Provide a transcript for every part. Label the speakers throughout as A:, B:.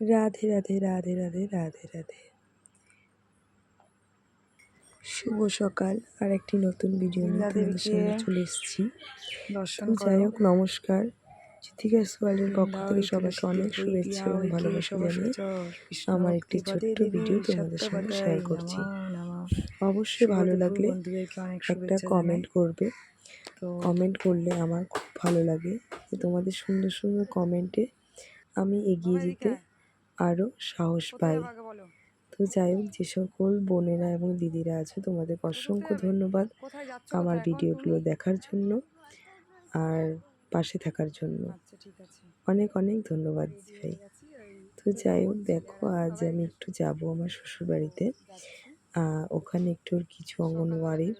A: রাধে রাধে রাধে রাধে রাধে রাধে। শুভ সকাল। আর একটি নতুন ভিডিও নিয়ে তোমাদের সামনে চলে এসেছি। যাই হোক নমস্কার। চিত্রিকা ওয়ার্ল্ডের পক্ষ থেকে সবাইকে অনেক শুভেচ্ছা এবং ভালোবাসা জানিয়ে আমার একটি ছোট্ট ভিডিও তোমাদের সঙ্গে শেয়ার করছি। অবশ্যই ভালো লাগলে একটা কমেন্ট করবে। কমেন্ট করলে আমার খুব ভালো লাগে যে তোমাদের সুন্দর সুন্দর কমেন্টে আমি এগিয়ে যেতে আরও সাহস পাই। তো যাই হোক যে সকল বোনেরা এবং দিদিরা আছে তোমাদের অসংখ্য ধন্যবাদ আমার ভিডিওগুলো দেখার জন্য আর পাশে থাকার জন্য।
B: আচ্ছা
A: অনেক অনেক ধন্যবাদ দিদি ভাই। তো যাই হোক দেখো আজ আমি একটু যাব আমার শ্বশুরবাড়িতে। আহ, ওখানে একটু কিছু অঙ্গনওয়াড়ির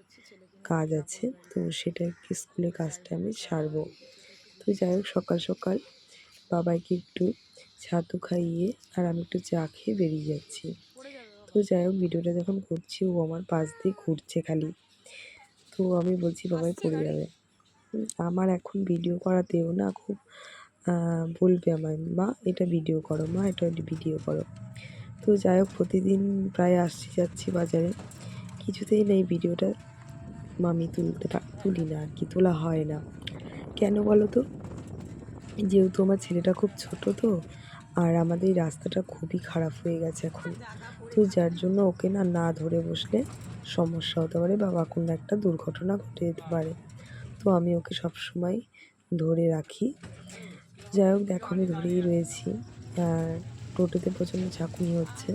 A: কাজ আছে তো সেটা স্কুলের কাজটা আমি সারবো। তো যাই হোক সকাল সকাল বাবাইকে একটু ছাতু খাইয়ে আর আমি একটু চা খেয়ে বেরিয়ে যাচ্ছি। তো যাই হোক ভিডিওটা যখন করছি ও আমার পাশ দিয়ে ঘুরছে খালি। তো আমি বলছি বাবাই পড়ে যাবে। আমার এখন ভিডিও করাতেও না খুব বলবে আমায় মা এটা ভিডিও করো মা এটা ভিডিও করো। তো যাই হোক প্রতিদিন প্রায় আসছি যাচ্ছি বাজারে। কিছুতেই নেই ভিডিওটা মামি তুলতে তুলি না আর কি তোলা হয় না। কেন বলো তো? যেহেতু আমার ছেলেটা খুব ছোট তো, আর আমাদের এই রাস্তাটা খুবই খারাপ হয়ে গেছে এখন। তো যার জন্য ওকে না না ধরে বসলে সমস্যা হতে পারে বা কোনো একটা দুর্ঘটনা ঘটে যেতে পারে। তো আমি ওকে সব সময় ধরে রাখি। যাই হোক, দেখো আমি ধরেই রয়েছি। আর টোটোতে প্রচণ্ড ঝাঁকুনি হচ্ছে।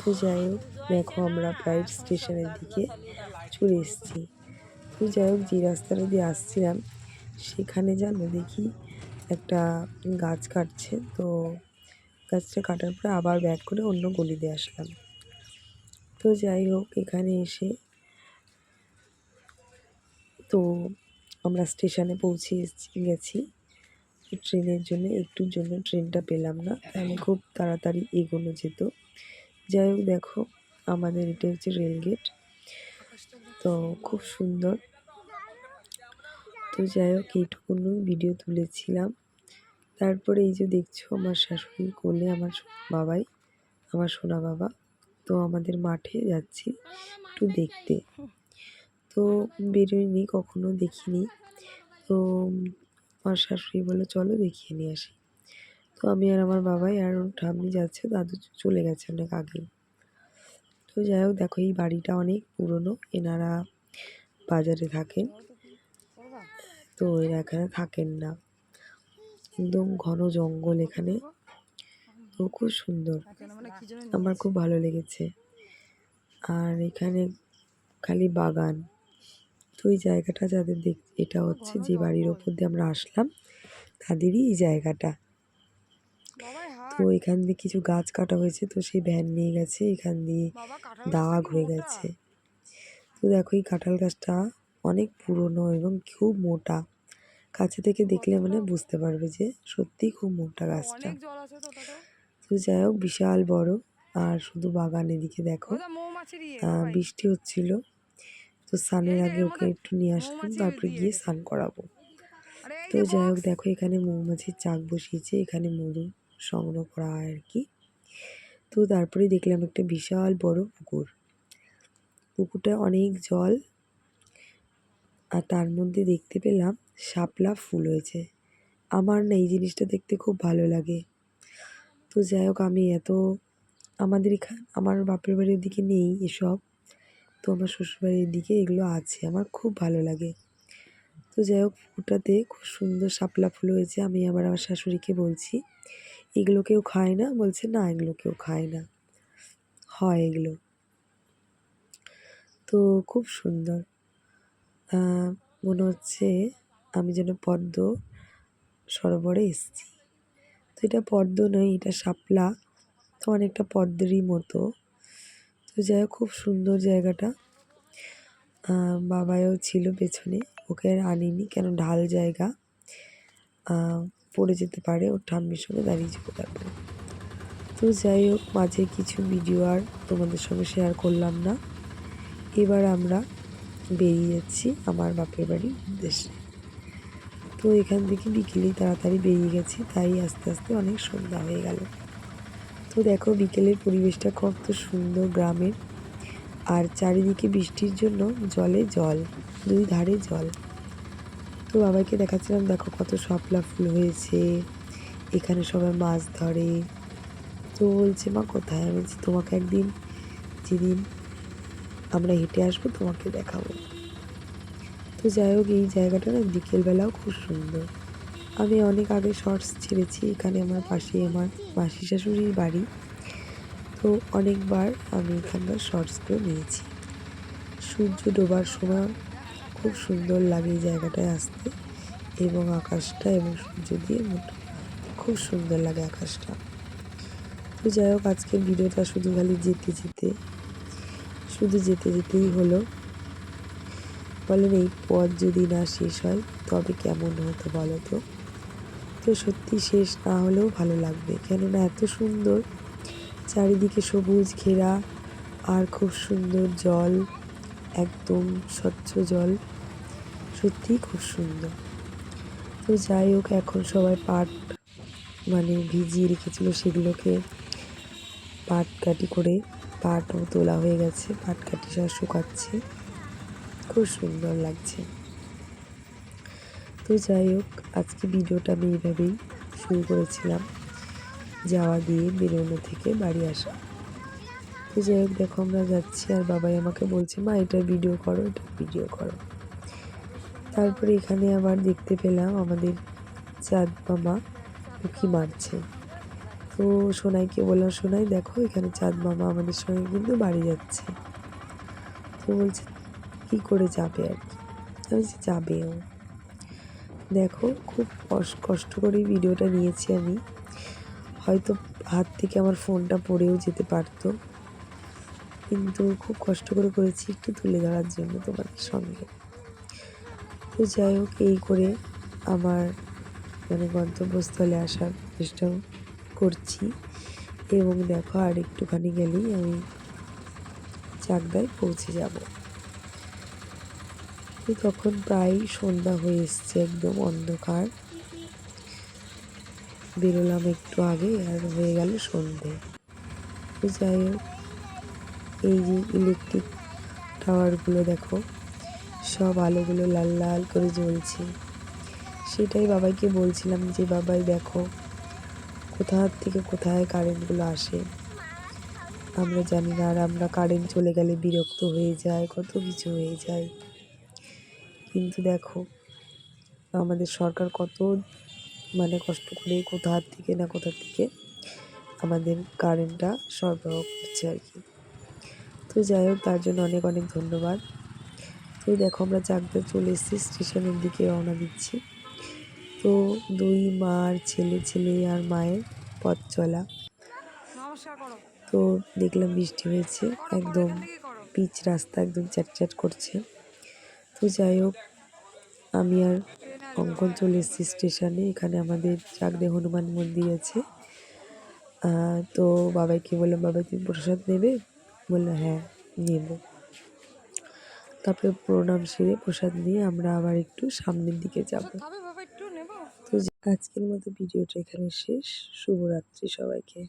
A: তো যাই হোক, দেখো আমরা প্রায় স্টেশনের দিকে চলে এসেছি। তো যাই হোক, যে রাস্তাটা দিয়ে আসছিলাম, সেখানে জানো দেখি একটা গাছ কাটছে, তো গাছটা কাটার পরে আবার ব্যাক করে অন্য গলি দিয়ে আসলাম। তো যাই হোক, এখানে এসে তো আমরা স্টেশনে পৌঁছে গেছি। ট্রেনের জন্য, একটুর জন্য ট্রেনটা পেলাম না। তাহলে খুব তাড়াতাড়ি এগোনো যেত। যাই হোক, দেখো, আমাদের এটা হচ্ছে রেলগেট তো খুব সুন্দর। তো যাই হোক এইটুকুনি ভিডিও তুলেছিলাম। তারপরে এই যে দেখছ আমার শাশুড়ির কোলে আমার বাবাই, আমার সোনা বাবা। তো আমাদের মাঠে যাচ্ছি একটু দেখতে। তো বেরোয়নি, কখনো দেখিনি। তো আমার শাশুড়ি বলে চলো দেখিয়ে নিয়ে আসি। তো আমি আর আমার বাবাই আর ঠাম্মি যাচ্ছে, দাদু চলে গেছে অনেক আগেই তো যাই হোক, দেখো এই বাড়িটা অনেক পুরনো, এনারা বাজারে থাকেন। তো এরা এখানে থাকেন না। একদম ঘন জঙ্গল এখানে। তো খুব সুন্দর। আমার খুব ভালো লেগেছে। আর এখানে খালি বাগান। তো এই জায়গাটা যাদের দেখ, এটা হচ্ছে যে বাড়ির ওপর দিয়ে আমরা আসলাম, তাদেরই এই জায়গাটা। তো এখান দিয়ে কিছু গাছ কাটা হয়েছে, তো সেই ভ্যান নিয়ে গেছে, এখান দিয়ে দাগ হয়ে গেছে। তো দেখো এই কাঁঠাল গাছটা অনেক পুরনো এবং খুব মোটা। কাছে থেকে দেখলে মানে বুঝতে পারবে যে সত্যি খুব মোটা গাছটা।
B: তো
A: যাই হোক বিশাল বড়। আর শুধু বাগান এদিকে দেখো। বৃষ্টি হচ্ছিল। তো স্নানের আগে ওকে একটু নিয়ে আসলাম তারপরে গিয়ে। স্নান করাবো। তো যাই হোক দেখো এখানে মৌমাছির চাক বসিয়েছে এখানে মধু সংগ্রহ করা হয় আর কি। তো তারপরে দেখলাম একটা বিশাল বড় পুকুর। পুকুরটা অনেক জল আর তার মধ্যে দেখতে পেলাম শাপলা ফুল হয়েছে। আমার না এই জিনিসটা দেখতে খুব ভালো লাগে। তো যাই হোক, আমি এত আমাদের এখানে আমার বাপের বাড়ির দিকে নেই এসব। তো আমার শ্বশুরবাড়ির দিকে এগুলো আছে, আমার খুব ভালো লাগে। তো যাই হোক পুকুরটাতে খুব সুন্দর শাপলা ফুল হয়েছে, আমি আবার আমার শাশুড়িকে বলছি, এগুলো কেউ খায় না? বলছে, না, এগুলো কেউ খায় না। হয় এগুলো। তো খুব সুন্দর। মনে হচ্ছে আমি যেন পদ্ম সরোবরে এসেছি। তো এটা পদ্ম নয়, এটা শাপলা। তো অনেকটা পদ্মেরই মতো। তো যাই খুব সুন্দর জায়গাটা। বাবাও ছিল পেছনে, ওকে আর আনিনি, কেন ঢাল জায়গা। পড়ে যেতে পারে, ওর ঠাম্মির সঙ্গে দাঁড়িয়ে যেতে তারপরে তো যাই হোক, মাঝে কিছু ভিডিও আর তোমাদের সঙ্গে শেয়ার করলাম না। এবার আমরা বেরিয়ে যাচ্ছি আমার বাপের বাড়ির উদ্দেশ্যে। তো এখান থেকে বিকেলেই তাড়াতাড়ি বেরিয়ে গেছি, তাই আস্তে আস্তে অনেক সন্ধ্যা হয়ে গেল। তো দেখো বিকেলের পরিবেশটা কত সুন্দর গ্রামের। আর চারিদিকে বৃষ্টির জন্য জলে জল, দুই ধারে জল। তো বাবাকে দেখাচ্ছিলাম, দেখো কত শাপলা ফুল হয়েছে, এখানে সবাই মাছ ধরে। তো বলছে, মা, কোথায়? আমি তোমাকে একদিন, যেদিন আমরা হেঁটে আসব, তোমাকে দেখাবো। তো যাই হোক, এই জায়গাটা না বিকেলবেলাও খুব সুন্দর। আমি অনেক আগে শর্টস ছেড়েছি, এখানে আমার পাশে আমার মাসি শাশুড়ির বাড়ি। তো অনেকবার আমি এখানকার শর্টসগুলো নিয়েছি। সূর্য ডোবার সময় খুব সুন্দর লাগে এই জায়গাটায় আসতে। এবং আকাশটা এবং সূর্য দিয়ে খুব সুন্দর লাগে আকাশটা। তো যাই হোক আজকে ভিডিওটা শুধু খালি যেতে যেতে শুধু যেতে যেতেই হলো। বলেন, এই পথ যদি না শেষ হয়, তবে কেমন হতো বলো তো? তো সত্যি শেষ না হলেও ভালো লাগবে। কেননা এত সুন্দর চারিদিকে সবুজ ঘেরা আর খুব সুন্দর জল, একদম স্বচ্ছ জল। সত্যিই খুব সুন্দর। তো যাই হোক, এখন সবাই পাট মানে ভিজিয়ে রেখেছিল সেগুলোকে পাট কাটি করে। পাটও তোলা হয়ে গেছে, পাট কাটি সব শুকাচ্ছে। খুব সুন্দর লাগছে। তো যাই হোক, আজকে ভিডিওটা আমি এইভাবেই শুরু করেছিলাম, যাওয়া দিয়ে বেরোনো থেকে বাড়ি আসা। তো যাই হোক, দেখো আমরা যাচ্ছি, আর বাবাই আমাকে বলছে, মা, এটা ভিডিও করো, এটা ভিডিও করো। তারপরে এখানে আবার দেখতে পেলাম আমাদের চাঁদ মামা উকি মারছে। তো সোনাইকে বললাম, সোনাই, দেখো, এখানে চাঁদ মামা আমাদের সঙ্গে কিন্তু বাড়ি যাচ্ছে। তো বলছে, কী করে যাবে আর কি? আমি বলছি যাবে ও দেখো, খুব কষ- কষ্ট করেই ভিডিওটা নিয়েছি আমি। হয়তো হাত থেকে আমার ফোনটা পড়েও যেতে পারতো। কিন্তু খুব কষ্ট করে করেছি একটু তুলে ধরার জন্য তোমাদের সঙ্গে। তো যাই হোক, এই করে আমার মানে গন্তব্যস্থলে আসার চেষ্টা করছি। এবং দেখো আর একটুখানি গেলেই আমি চাকদায় পৌঁছে যাব। তখন প্রায় সন্ধ্যা হয়ে এসছে একদম অন্ধকার। বেরোলাম একটু আগে আর হয়ে গেল সন্ধে। যাই হোক, এই যে ইলেকট্রিক টাওয়ারগুলো দেখো, সব আলোগুলো লাল লাল করে জ্বলছে। সেটাই বাবাইকে বলছিলাম যে, বাবাই দেখো কোথা থেকে কোথায় কারেন্টগুলো আসে? আমরা জানি না, আর আমরা কারেন্ট চলে গেলে বিরক্ত হয়ে যায় কত কিছু হয়ে যায় কিন্তু দেখো, আমাদের সরকার কত মানে কষ্ট করে কোথা থেকে না কোথা থেকে আমাদের কারেন্টটা সরবরাহ করছে আর কি। তো যাই হোক, তার জন্য অনেক অনেক ধন্যবাদ। তো দেখো, আমরা চাকদা চলে এসেছি স্টেশনের দিকে রওনা দিচ্ছি। তো দুই মার ছেলে ছেলে আর মায়ের পথ চলা। তো দেখলাম বৃষ্টি হয়েছে একদম। পিচ রাস্তা একদম চ্যাটচ্যাট করছে। তো যাই হোক আমি আর অঙ্কন চলে এসেছি স্টেশনে এখানে আমাদের চাকদে হনুমান মন্দির আছে। আহ, তো বাবাইকে বললাম বাবা তুমি প্রসাদ নেবে? বলল হ্যাঁ নেব। তারপরে প্রণাম সেরে প্রসাদ নিয়ে আমরা আবার একটু সামনের দিকে যাব
B: খাবে বাবা একটু নেব
A: তো আজকের মতো ভিডিওটা এখানে শেষ। শুভরাত্রি সবাইকে।